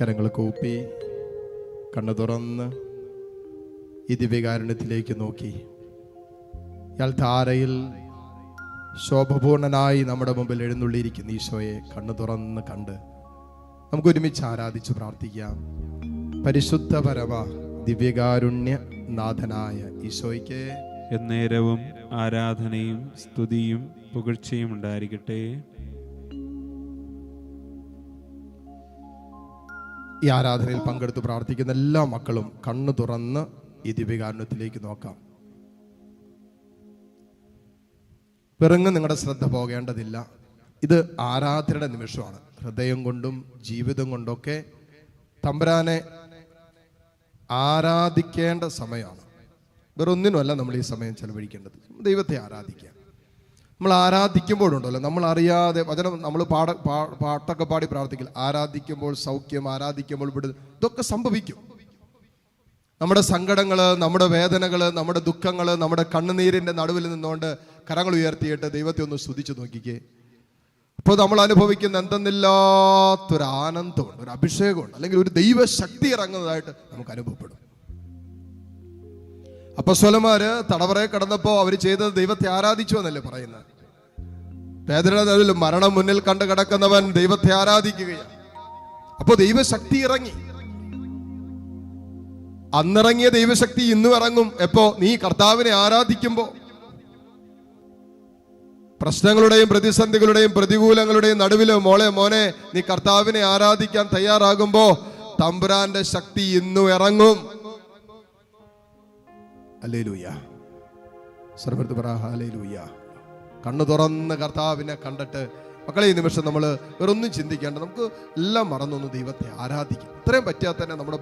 കരങ്ങൾ കൂപ്പി കണ്ണു തുറന്ന് ഈ ദിവ്യകാരുണ്യത്തിലേക്ക് നോക്കി. ഇയാൾ താരയിൽ ശോഭപൂർണനായി നമ്മുടെ മുമ്പിൽ എഴുന്നള്ളിയിരിക്കുന്ന ഈശോയെ കണ്ണു തുറന്ന് കണ്ട് നമുക്ക് ഒരുമിച്ച് ആരാധിച്ച് പ്രാർത്ഥിക്കാം. പരിശുദ്ധ പരമ ദിവ്യകാരുണ്യ നാഥനായ ഈശോയ്ക്ക് എന്നേരവും ആരാധനയും സ്തുതിയും പുകഴ്ചയും ഉണ്ടായിരിക്കട്ടെ. ഈ ആരാധനയിൽ പങ്കെടുത്ത് പ്രാർത്ഥിക്കുന്ന എല്ലാ മക്കളും കണ്ണു തുറന്ന് ഈ ദിവ്യകാരുണ്യത്തിലേക്ക് നോക്കാം. പിറങ്ങ് നിങ്ങളുടെ ശ്രദ്ധ പോകേണ്ടതില്ല. ഇത് ആരാധനയുടെ നിമിഷമാണ്. ഹൃദയം കൊണ്ടും ജീവിതം കൊണ്ടൊക്കെ തമ്പരാനെ ആരാധിക്കേണ്ട സമയമാണ്. വേറൊന്നിനുമല്ല നമ്മൾ ഈ സമയം ചെലവഴിക്കേണ്ടത്. ദൈവത്തെ ആരാധിക്കുക. നമ്മൾ ആരാധിക്കുമ്പോഴുണ്ടല്ലോ നമ്മൾ അറിയാതെ വചനം നമ്മൾ പാട പാട്ടൊക്കെ പാടി പ്രാർത്ഥിക്കില്ല ആരാധിക്കുമ്പോൾ സൗഖ്യം ആരാധിക്കുമ്പോൾ വിടുതൽ ഇതൊക്കെ സംഭവിക്കും. നമ്മുടെ സങ്കടങ്ങൾ നമ്മുടെ വേദനകൾ നമ്മുടെ ദുഃഖങ്ങൾ നമ്മുടെ കണ്ണുനീരിന്റെ നടുവിൽ നിന്നുകൊണ്ട് കരങ്ങൾ ഉയർത്തിയിട്ട് ദൈവത്തെ ഒന്ന് സ്തുതിച്ചു നോക്കിക്കേ. അപ്പോൾ നമ്മൾ അനുഭവിക്കുന്ന എന്തെന്നില്ലാത്തൊരു ആനന്ദമുണ്ട് ഒരു അഭിഷേകമുണ്ട് അല്ലെങ്കിൽ ഒരു ദൈവശക്തി ഇറങ്ങുന്നതായിട്ട് നമുക്ക് അനുഭവപ്പെടും. അപ്പൊ സ്വലമാര് തടവറയെ കടന്നപ്പോൾ അവർ ചെയ്തത് ദൈവത്തെ ആരാധിച്ചു എന്നല്ലേ പറയുന്നത്? നടുവിൽ മരണം മുന്നിൽ കണ്ടു കിടക്കുന്നവൻ ദൈവത്തെ ആരാധിക്കുകയാണ്. അപ്പോൾ ദൈവശക്തി ഇറങ്ങി. അന്നിറങ്ങിയ ദൈവശക്തി ഇന്നും ഇറങ്ങും. എപ്പോ? നീ കർത്താവിനെ ആരാധിക്കുമ്പോ. പ്രശ്നങ്ങളുടെയും പ്രതിസന്ധികളുടെയും പ്രതികൂലങ്ങളുടെയും നടുവിൽ മോളെ മോനെ നീ കർത്താവിനെ ആരാധിക്കാൻ തയ്യാറാകുമ്പോ തമ്പുരാന്റെ ശക്തി ഇന്നും ഇറങ്ങും. അല്ലേലൂയ സർവത്ത് പറ ഹാലേലൂയ കണ്ണു തുറന്ന് കർത്താവിനെ കണ്ടിട്ട് മക്കളെ ഈ നിമിഷം നമ്മൾ വേറൊന്നും ചിന്തിക്കേണ്ട. നമുക്ക് എല്ലാം മറന്നൊന്ന് ദൈവത്തെ ആരാധിക്കും. ഇത്രയും പറ്റിയാൽ തന്നെ നമ്മുടെ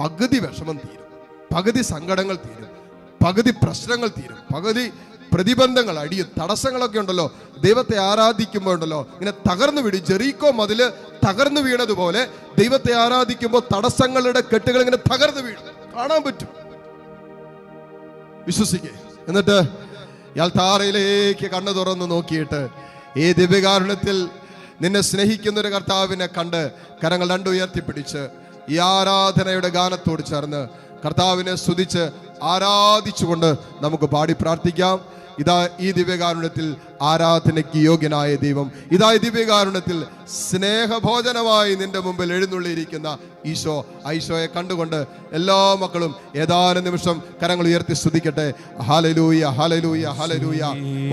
പകുതി വിഷമം തീരും. പകുതി സങ്കടങ്ങൾ തീരും. പകുതി പ്രശ്നങ്ങൾ തീരും. പകുതി പ്രതിബന്ധങ്ങൾ അടിയും തടസ്സങ്ങളൊക്കെ ഉണ്ടല്ലോ. ദൈവത്തെ ആരാധിക്കുമ്പോൾ ഉണ്ടല്ലോ. ഇങ്ങനെ തകർന്നു വീഴും. ജെറീക്കോ മതിൽ തകർന്നു വീണതുപോലെ ദൈവത്തെ ആരാധിക്കുമ്പോൾ തടസ്സങ്ങളുടെ കെട്ടുകൾ ഇങ്ങനെ തകർന്നു വീഴും. കാണാൻ പറ്റും. വിശ്വസിക്കേ. എന്നിട്ട് ഇയാൾ താറയിലേക്ക് കണ്ണു തുറന്ന് നോക്കിയിട്ട് ഈ ദിവ്യകാരുണ്യത്തിൽ നിന്നെ സ്നേഹിക്കുന്ന ഒരു കർത്താവിനെ കണ്ട് കരങ്ങൾ രണ്ടുയർത്തിപ്പിടിച്ച് ഈ ആരാധനയുടെ ഗാനത്തോട് ചേർന്ന് കർത്താവിനെ സ്തുതിച്ച് ആരാധിച്ചുകൊണ്ട് നമുക്ക് പാടി പ്രാർത്ഥിക്കാം. ഇതാ ഈ ദിവ്യകാരുണ്യത്തിൽ ആരാധനയ്ക്ക് യോഗ്യനായ ദൈവം. ഇതായ ദിവ്യകാരുണ്യത്തിൽ സ്നേഹഭോജനമായി നിന്റെ മുമ്പിൽ എഴുന്നള്ളിയിരിക്കുന്ന ഈശോ. ഐശോയെ കണ്ടുകൊണ്ട് എല്ലാ മക്കളും ഏതാനും നിമിഷം കരങ്ങൾ ഉയർത്തി സ്തുതിക്കട്ടെ. ഹലലൂയ ഹലലൂയ ഹലലൂയ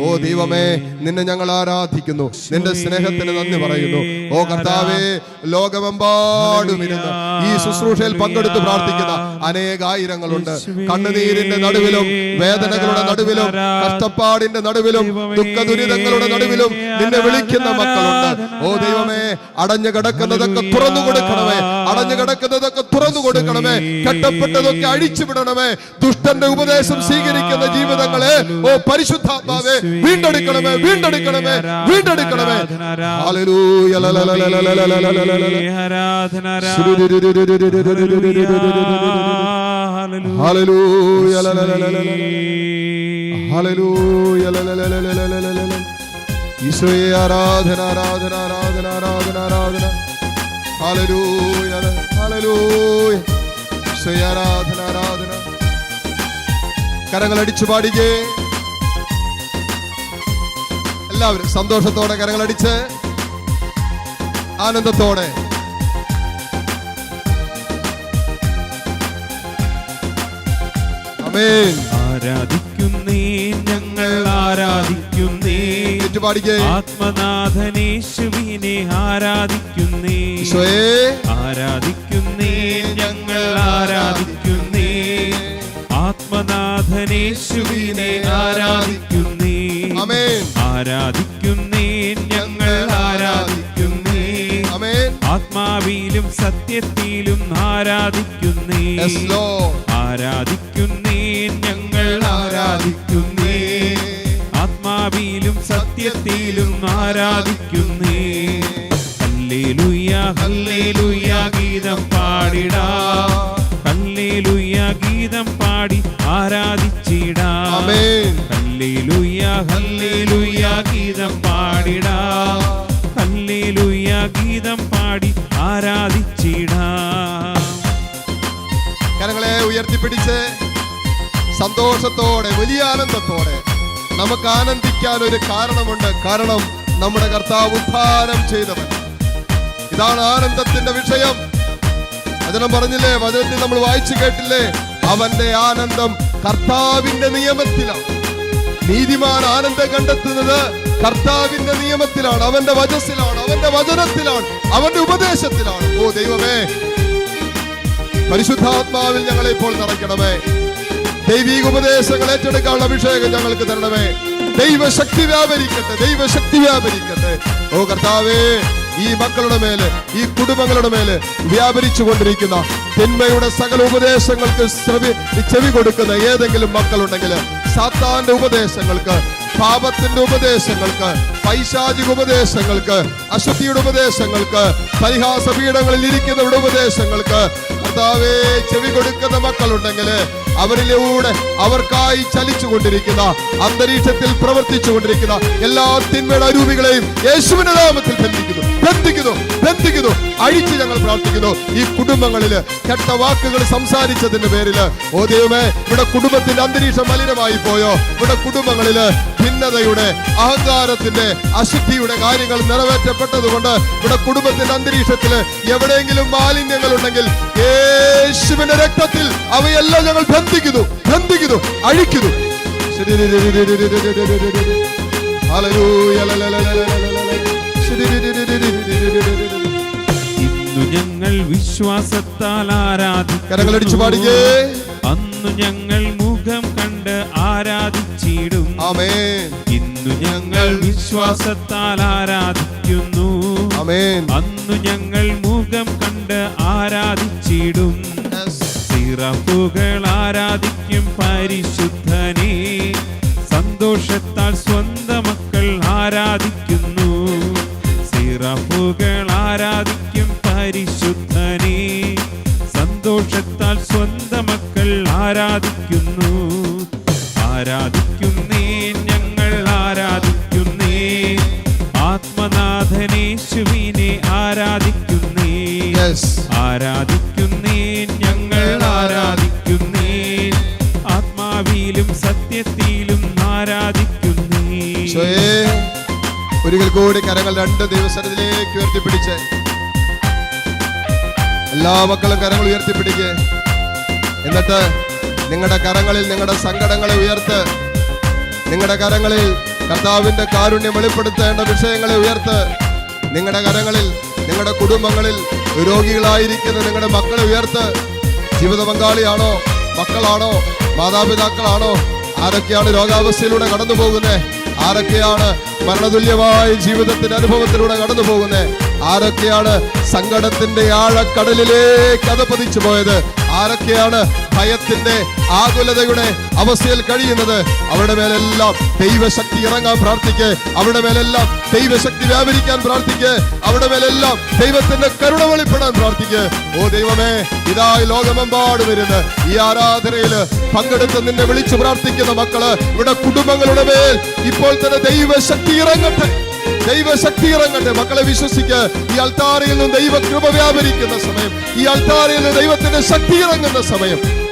ഓ ദൈവമേ നിന്നെ ഞങ്ങൾ ആരാധിക്കുന്നു. നിന്റെ സ്നേഹത്തിന് നന്ദി പറയുന്നു. ഓ കർത്താവേ ലോകമെമ്പാടും ഇരുന്ന് ഈ ശുശ്രൂഷയിൽ പങ്കെടുത്ത് പ്രാർത്ഥിക്കുന്ന അനേകായിരങ്ങളുണ്ട്. കണ്ണുനീരിന്റെ നടുവിലും വേദനകളുടെ നടുവിലും കഷ്ടപ്പാടിന്റെ നടുവിലും ദുഃഖ ദുരിതങ്ങളുടെ നടുവിലും നിന്നെ വിളിക്കുന്ന മക്കളുണ്ട് ഓ ദൈവമേ അടഞ്ഞു കിടക്കുന്നതൊക്കെ തുറന്നു കൊടുക്കണമേ അടഞ്ഞു കിടക്കുന്നതൊക്കെ തുറന്നു കൊടുക്കണമേ കെട്ടപ്പെട്ടതൊക്കെ അഴിച്ചു വിടണമേ ദുഷ്ടന്റെ ഉപദേശം സ്വീകരിക്കുന്ന ജീവിതങ്ങളെ ഓ പരിശുദ്ധാത്മാവെ വീണ്ടെടുക്കണമേ വീണ്ടെടുക്കണമേ വീണ്ടെടുക്കണമേ ഹലലൂ ഹലലൂ ഈശോയെ ആരാധന ആരാധന ആരാധന ആരാധന ആരാധന. ഹല്ലേലൂയ ഹല്ലേലൂയ. ഈശോയെ ആരാധന ആരാധന. കരങ്ങൾ അടിച്ചു പാടിക്കേ എല്ലാവരും സന്തോഷത്തോടെ കരങ്ങൾ അടിച്ച് ആനന്ദത്തോടെ ആരാധിക്കുന്നേ ഞങ്ങൾ ആരാധിക്കുന്നേ. ആത്മനാഥനേശുവിനെ ആരാധിക്കുന്നേ. ആരാധിക്കുന്നേ ഞങ്ങൾ ആരാധിക്കുന്നേ. ആത്മനാഥനേശുവിനെ ആരാധിക്കുന്നേ. ആരാധിക്കുന്നേ ഞങ്ങൾ ആരാധിക്കുന്നേ. ആത്മാവിലും സത്യത്തിലും ആരാധിക്കുന്നേ. ആരാധിക്കുന്നേ ഞങ്ങൾ ആരാധിക്കുന്നേ? ആത്മാവിയിലും സത്യത്തിലും ആരാധിക്കുന്നേ? ഹല്ലേലുയ്യ ഹല്ലേലുയ്യ ഗീതം പാടിടാ. ഹല്ലേലുയ്യ ഗീതം പാടി ആരാധിച്ചിടാ. ഹല്ലേലുയ്യ ഹല്ലേലുയ്യ ഗീതം പാടിടാ. ഹല്ലേലുയ്യ ഗീതം പാടി ആരാധിച്ചിടാ. കരങ്ങളെ ഉയർത്തിപ്പിടിച്ച് സന്തോഷത്തോടെ വലിയ ആനന്ദത്തോടെ നമുക്ക് ആനന്ദിക്കാൻ ഒരു കാരണമുണ്ട്. കാരണം നമ്മുടെ കർത്താവ് ഉദ്ധാനം ചെയ്തവൻ. ഇതാണ് ആനന്ദത്തിന്റെ വിഷയം. വചനം പറഞ്ഞില്ലേ? വചനത്തിൽ നമ്മൾ വായിച്ചു കേട്ടില്ലേ? അവന്റെ ആനന്ദം കർത്താവിന്റെ നിയമത്തിലാണ്. നീതിമാൻ ആനന്ദം കണ്ടെത്തുന്നത് കർത്താവിന്റെ നിയമത്തിലാണ് അവന്റെ വചസ്സിലാണ് അവന്റെ വചനത്തിലാണ് അവന്റെ ഉപദേശത്തിലാണ്. ഓ ദൈവമേ പരിശുദ്ധാത്മാവിൽ ഞങ്ങളെ ഇപ്പോൾ നിറയ്ക്കണമേ ദൈവീക ഉപദേശങ്ങൾ ഏറ്റെടുക്കാനുള്ള അഭിഷേകം ഞങ്ങൾക്ക് തരണമേ. ദൈവശക്തി വ്യാപരിക്കട്ടെ ദൈവശക്തി വ്യാപരിക്കട്ടെ. ഓ കർത്താവേ ഈ മക്കളുടെ മേൽ ഈ കുടുംബങ്ങളുടെ മേൽ വ്യാപരിച്ചു കൊണ്ടിരിക്കുന്ന തിന്മയുടെ സകല ഉപദേശങ്ങൾക്ക് ചെവി കൊടുക്കുന്ന ഏതെങ്കിലും മക്കളുണ്ടെങ്കിൽ സാത്താന്റെ ഉപദേശങ്ങൾക്ക് പാപത്തിന്റെ ഉപദേശങ്ങൾക്ക് പൈശാചിക ഉപദേശങ്ങൾക്ക് അശുദ്ധിയുടെ ഉപദേശങ്ങൾക്ക് പരിഹാസ പീഠങ്ങളിൽ ഇരിക്കുന്നവരുടെ ഉപദേശങ്ങൾക്ക് കർത്താവേ ചെവി കൊടുക്കുന്ന മക്കളുണ്ടെങ്കിൽ അവരിലൂടെ അവർക്കായി ചലിച്ചു കൊണ്ടിരിക്കുന്ന അന്തരീക്ഷത്തിൽ പ്രവർത്തിച്ചു കൊണ്ടിരിക്കുന്ന എല്ലാ തിന്മയുടെ അരൂപികളെയും യേശുവിന്റെ നാമത്തിൽ ബന്ധിക്കുന്നു ബന്ധിക്കുന്നു ബന്ധിക്കുന്നു. അഴിച്ച് ഞങ്ങൾ പ്രാർത്ഥിക്കുന്നു. ഈ കുടുംബങ്ങളിൽ കെട്ട വാക്കുകൾ സംസാരിച്ചതിന്റെ പേരിൽ ഓ ദൈവമേ ഇവിടെ കുടുംബത്തിന്റെ അന്തരീക്ഷം മലിനമായി പോയോ? ഇവിടെ കുടുംബങ്ങളിൽ ഭിന്നതയുടെ അഹങ്കാരത്തിന്റെ അശുദ്ധിയുടെ കാര്യങ്ങൾ നിറവേറ്റപ്പെട്ടതുകൊണ്ട് ഇവിടെ കുടുംബത്തിന്റെ അന്തരീക്ഷത്തിൽ എവിടെയെങ്കിലും മാലിന്യങ്ങൾ ഉണ്ടെങ്കിൽ യേശുവിന്റെ രക്തത്തിൽ അവയെല്ലാം ഞങ്ങൾ ബന്ധിക്കുന്നു ബന്ധിക്കുന്നു അഴിക്കുന്നു ഇന്നു ഞങ്ങൾ വിശ്വാസത്താൽ ആരാധിച്ചു പാടിക്കേ അന്നു ഞങ്ങൾ മുഖം കണ്ട് ആരാധിച്ചിടും ആമേൻ ഇന്നു ഞങ്ങൾ വിശ്വാസത്താൽ ആരാധിക്കുന്നു ആമേൻ അന്നു ഞങ്ങൾ മുഖം കണ്ട് ആരാധിച്ചിടും. സിറപ്പുകൾ ആരാധിക്കും പരിശുദ്ധനെ. സന്തോഷത്താൽ സ്വന്തം മക്കൾ ആരാധിക്കുന്നു. സിറപ്പുകൾ ആരാധിക്കും പരിശുദ്ധനെ. സന്തോഷത്താൽ സ്വന്തം മക്കൾ ആരാധിക്കുന്നു. കൂടി കരങ്ങൾ രണ്ട് ദിവസത്തിലേക്ക് ഉയർത്തിപ്പിടിച്ച്. എല്ലാ മക്കളും കരങ്ങൾ ഉയർത്തിപ്പിടിക്കുക എന്നിട്ട് നിങ്ങളുടെ കരങ്ങളിൽ നിങ്ങളുടെ സങ്കടങ്ങളെ ഉയർത്ത് നിങ്ങളുടെ കരങ്ങളിൽ കർത്താവിന്റെ കാരുണ്യം വെളിപ്പെടുത്തേണ്ട വിഷയങ്ങളെ ഉയർത്ത് നിങ്ങളുടെ കരങ്ങളിൽ നിങ്ങളുടെ കുടുംബങ്ങളിൽ രോഗികളായിരിക്കുന്ന നിങ്ങളുടെ മക്കളെ ഉയർത്ത്. ജീവിത പങ്കാളിയാണോ മക്കളാണോ മാതാപിതാക്കളാണോ ആരൊക്കെയാണ് രോഗാവസ്ഥയിലൂടെ കടന്നു പോകുന്നത് ആരൊക്കെയാണ് മരണതുല്യമായ ജീവിതത്തിന്റെ അനുഭവത്തിലൂടെ കടന്നു പോകുന്നത് ആരൊക്കെയാണ് സങ്കടത്തിന്റെ ആഴക്കടലിലേക്ക് അത് പതിച്ചു പോയത്? ആരൊക്കെയാണ് ഭയത്തിന്റെ ആകുലതയുടെ അവസ്ഥയിൽ കഴിയുന്നത്? അവരുടെ മേലെല്ലാം ദൈവശക്തി ഇറങ്ങാൻ പ്രാർത്ഥിക്ക്. അവരുടെ മേലെല്ലാം ദൈവശക്തി വ്യാപരിക്കാൻ പ്രാർത്ഥിക്ക്. അവരുടെ മേലെല്ലാം ദൈവത്തിന്റെ കരുണ വെളിപ്പെടാൻ പ്രാർത്ഥിക്ക്. ഓ ദൈവമേ ഇതായി ലോകമെമ്പാട് വരുന്ന. ഈ ആരാധനയിൽ പങ്കെടുത്ത് നിന്നെ വിളിച്ചു പ്രാർത്ഥിക്കുന്ന മക്കൾ ഇവിടെ കുടുംബങ്ങളുടെ മേൽ ഇപ്പോൾ തന്നെ ദൈവശക്തി ഇറങ്ങട്ടെ. ദൈവശക്തി ഇറങ്ങട്ടെ. മക്കളെ വിശ്വസിക്കുക ഈ അൽത്താരയിൽ നിന്ന് ദൈവ കൃപ വ്യാപരിക്കുന്ന സമയം ഈ അൽത്താരയിൽ നിന്ന് ദൈവത്തിന്റെ ശക്തി ഇറങ്ങുന്ന സമയം.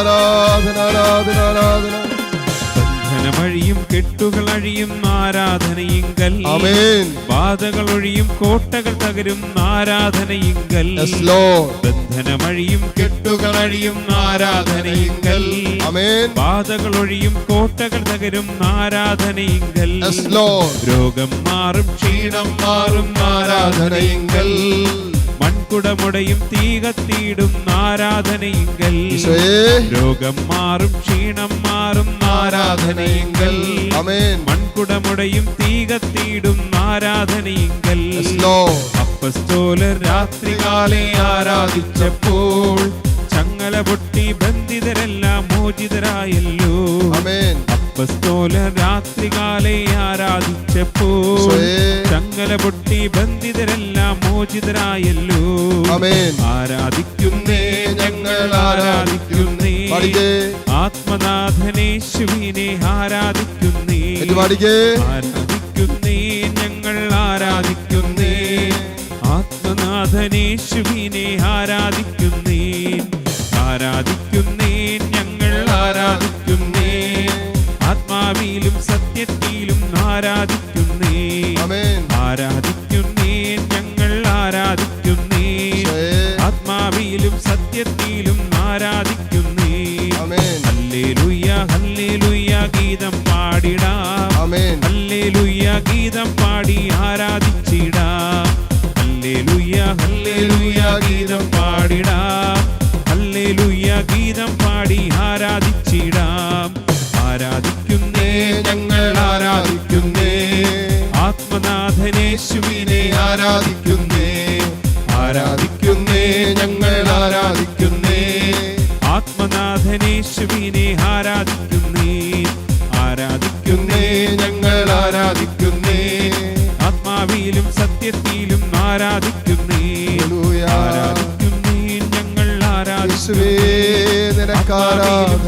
ആരാധന ആരാധന കെട്ടുകൾ അഴിയും ആരാധനയിങ്കൽ. ബാധകൾ ഒഴിയും കോട്ടകൾ തകരും ആരാധനയിങ്കൽ. ബന്ധനമഴിയും കെട്ടുകൾ അഴിയും ആരാധനയിങ്കൽ. ബാധകൾ ഒഴിയും കോട്ടകൾ തകരും ആരാധനയിങ്കൽ. രോഗം മാറും ക്ഷീണം മാറും ആരാധനയിങ്കൽ. മൺകുടമുടയും തീ കത്തിയിടും ആരാധനയിങ്കൽ രോഗം മാറും ക്ഷീണം മാറും ആരാധനയിങ്കൽ. മൺകുടമുടയും തീ കത്തിയിടും ആരാധനയിങ്കൽ അപ്പസ്തോല അപ്പസ്തോലർ രാത്രികാലെ ആരാധിച്ചപ്പോൾ ചങ്ങല പൊട്ടി ബന്ധിതരെല്ലാം മോചിതരായല്ലോ. അപ്പസ്തോല രാത്രികാലെ ആരാധിച്ചപ്പോ ചങ്ങല പൊട്ടി ബന്ധിതരെല്ലാം മോചിതരായല്ലോ. ആരാധിക്കുന്നേ ഞങ്ങൾ ആരാധിക്കുന്നേ. ആത്മനാഥനേശുവിനെ ആരാധിക്കുന്നേ. ആരാധിക്കുന്നേ ആത്മാവിലും സത്യത്തിലും ആരാധിക്കുന്നേ. ആരാധിക്കുന്നേ ഞങ്ങൾ ആരാധിക്കുന്നേ. ആത്മാവിയിലും ആത്മാവിലും സത്യത്തിലും ആരാധിക്കുന്നേ. ഹല്ലേലൂയ ഹല്ലേലൂയ ഗീതം പാടിടാം. ആമേൻ. ഹല്ലേലൂയ ഗീതം പാടി ആരാധിച്ചിടാം. ഹല്ലേലൂയ ഹല്ലേലൂയ ഗീതം പാടിടാം. ഹല്ലേലൂയ ഗീതം പാടി ആരാധിച്ചിടാം. ആരാധിക്കുന്നേ ആരാധിക്കുന്നേ ഞങ്ങൾ ആരാധിക്കുന്നേ. ആത്മനാഥനേശുവിനെ ആരാധിക്കുന്നേ ആരാധിക്കുന്നേ ഞങ്ങൾ ആരാധിക്കുന്നേ. ആത്മാവിയിലും സത്യത്തിലും ആരാധിക്കുന്നേ. ആരാധിക്കുന്നേ ഞങ്ങൾ ആരാധിക്കുന്നേ.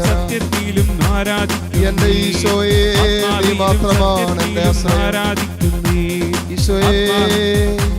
സത്യത്തിലും ആരാധിക്കുന്നേ എന്റെ ഈശോയെ മാത്രമാണ് എന്റെ ആരാധിക്കുന്നേ. ഈശോയേ.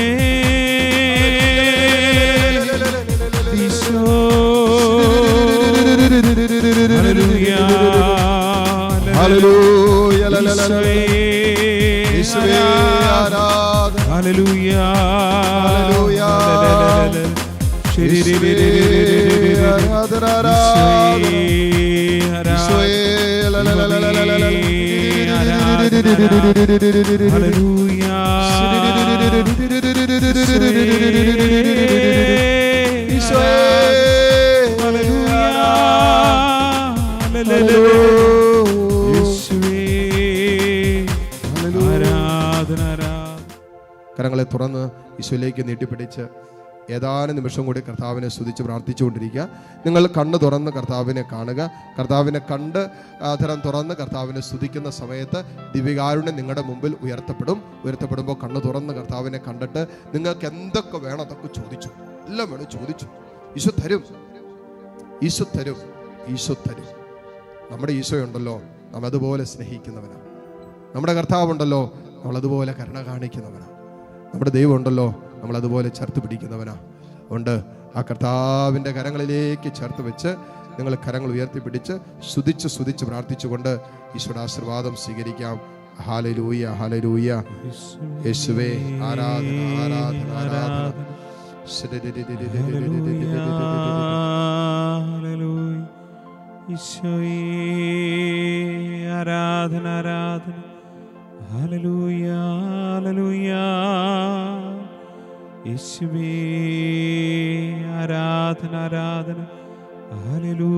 കരങ്ങളെ തുറന്ന് ഈശോയിലേക്ക് നീട്ടിപ്പിടിച്ച് ഏതാനും നിമിഷം കൂടി കർത്താവിനെ സ്തുതിച്ച് പ്രാർത്ഥിച്ചുകൊണ്ടിരിക്കുക. നിങ്ങൾ കണ്ണ് തുറന്ന് കർത്താവിനെ കാണുക. കർത്താവിനെ കണ്ട് ആധരം തുറന്ന് കർത്താവിനെ സ്തുതിക്കുന്ന സമയത്ത് ദിവ്യകാരുണ്യം നിങ്ങളുടെ മുമ്പിൽ ഉയർത്തപ്പെടും. ഉയർത്തപ്പെടുമ്പോൾ കണ്ണ് തുറന്ന് കർത്താവിനെ കണ്ടിട്ട് നിങ്ങൾക്ക് എന്തൊക്കെ വേണം അതൊക്കെ ചോദിച്ചു. എല്ലാം വേണം ചോദിച്ചു. ഈശോ തരും. ഈശോ തരും. ഈശോ തരും. നമ്മുടെ ഈശോയുണ്ടല്ലോ നാം അതുപോലെ സ്നേഹിക്കുന്നവനാണ് നമ്മുടെ കർത്താവുണ്ടല്ലോ. നമ്മളതുപോലെ കരുണ കാണിക്കുന്നവനാണ് നമ്മുടെ ദൈവം ഉണ്ടല്ലോ നമ്മളതുപോലെ ചേർത്ത് പിടിക്കുന്നവനാ. അതുകൊണ്ട് ആ കർത്താവിന്റെ കരങ്ങളിലേക്ക് ചേർത്ത് വെച്ച് നിങ്ങൾ കരങ്ങൾ ഉയർത്തിപ്പിടിച്ച് സ്തുതിച്ച് സ്തുതിച്ച് പ്രാർത്ഥിച്ചുകൊണ്ട് ഈശ്വരുടെ ആശീർവാദം സ്വീകരിക്കാം. ഹാലലൂയ ഹാലലൂയ യേശുവേ ആരാധന ആരാധന ആരാധന. ആരാധന ആരാധന. ഹല്ലേലൂയ. യേശുവേ ആരാധന ആരാധന. ഹല്ലേലൂയ.